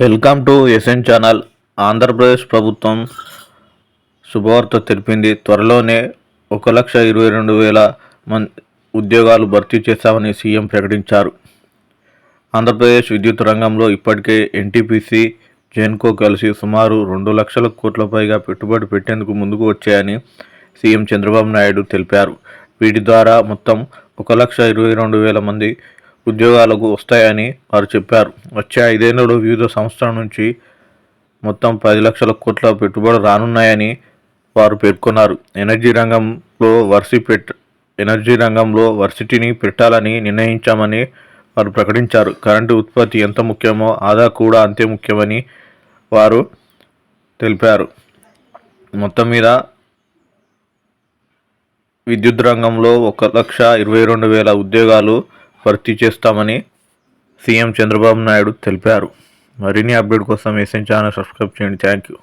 Welcome to SN channel. Andhra Pradesh ప్రభుత్వం శుభవార్త తెలిపింది. త్వరలోనే ఒక లక్ష ఇరవై రెండు వేల మంది ఉద్యోగాలు భర్తీ చేస్తామని సీఎం ప్రకటించారు. ఆంధ్రప్రదేశ్ విద్యుత్ రంగంలో ఇప్పటికే ఎన్టీపీసీ జెన్కో కలిసి సుమారు రెండు లక్షల కోట్ల పైగా పెట్టుబడి పెట్టేందుకు ముందుకు వచ్చాయని సీఎం చంద్రబాబు నాయుడు తెలిపారు. వీటి ద్వారా మొత్తం ఒక లక్ష ఇరవై రెండు వేల మంది ఉద్యోగాలకు వస్తాయని వారు చెప్పారు. వచ్చే ఐదేళ్ళలో వివిధ సంస్థల నుంచి మొత్తం పది లక్షల కోట్ల పెట్టుబడి రానున్నాయని వారు పేర్కొన్నారు. ఎనర్జీ రంగంలో వర్సి పెట్ ఎనర్జీ రంగంలో వర్సిటీని పెట్టాలని నిర్ణయించామని వారు ప్రకటించారు. కరెంటు ఉత్పత్తి ఎంత ముఖ్యమో ఆదా కూడా అంతే ముఖ్యమని వారు తెలిపారు. మొత్తం మీద విద్యుత్ రంగంలో ఒక లక్ష ఇరవై రెండు వేల ఉద్యోగాలు భర్తీ చేస్తామని సీఎం చంద్రబాబు నాయుడు తెలిపారు. మరిన్ని అప్డేట్ కోసం ఎస్ఎన్ ఛానల్ సబ్స్క్రైబ్ చేయండి. Thank you